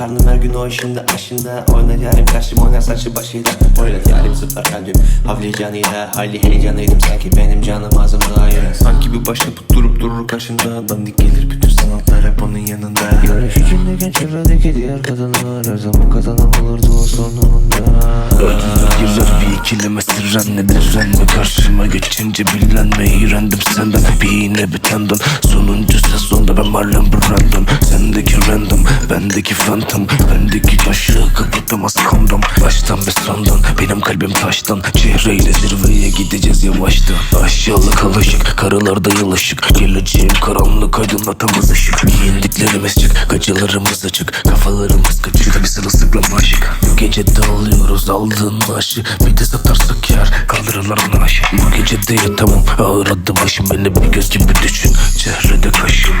Karnım her gün o işinde aşında Oynar yarim karşım oynar saçı başıyla Oynat yarim zıplar kalbim Havli canıyla hayli heyecanlıydım. Sanki benim canım ağzımda Sanki bir başyapıt durup durur karşında Dandik gelir bütün onun yanında. Yarış içindeyken çevredeki diğer kadınlar Her zaman kazanan olurdu o sonunda. Girer bir ikileme sırren nedir? Renme Karşıma geçince bilenme iğrendim senden Bir iğne bir tendon Sonuncu sezonda ben Marlon Brandon Sendeki random bendeki phantom. Bendeki ışığı kapatamaz kondom Baştan bir sondan benim kalbim taştan. Çehreyle zirveye gideceğiz yavaştan. Aşağılık alışık karılarda yılışık Geleceğim karanlık aydınlatamaz ışık Giyindiklerimiz çık gacılarımız açık Kafalarımız kaçık. Bir sırılsıklam aşık. Bu gece dağılıyoruz aldığın maaşı Bir de satarsak kar kaldırırlar naaşı Bu gece de yatamam ağır adı başım Beni bir göz gibi düşün çehrede kaşım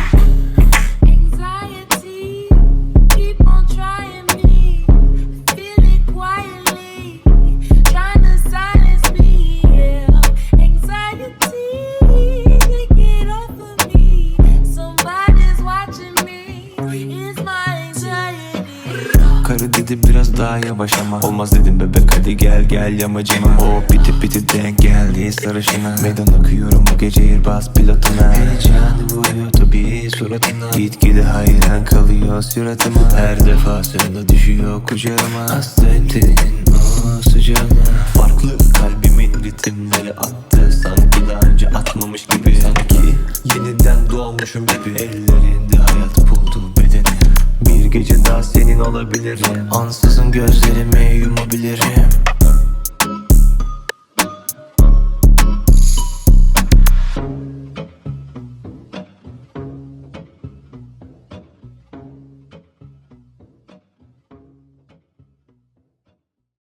anxiety. Karı dedim biraz daha yavaş ama Olmaz dedim bebek hadi gel gel yamacıma. O biti biti denk geldi sarışına. Meydan akıyorum bu gece Airbus pilotuna. Heyecanı vuruyor tabii suratına. Gitgide hayran kalıyor suratıma. Her defasında düşüyor kucağıma. Hasretin o sıcağına. Farklı kalbimin ritimleri attı. Sanki daha önce atmamış gibi. Sanki yeniden doğmuşum gibi. Ellerinde hayat buldu. bedeni gece daha senin olabilirim. Ansızın gözlerimi yumabilirim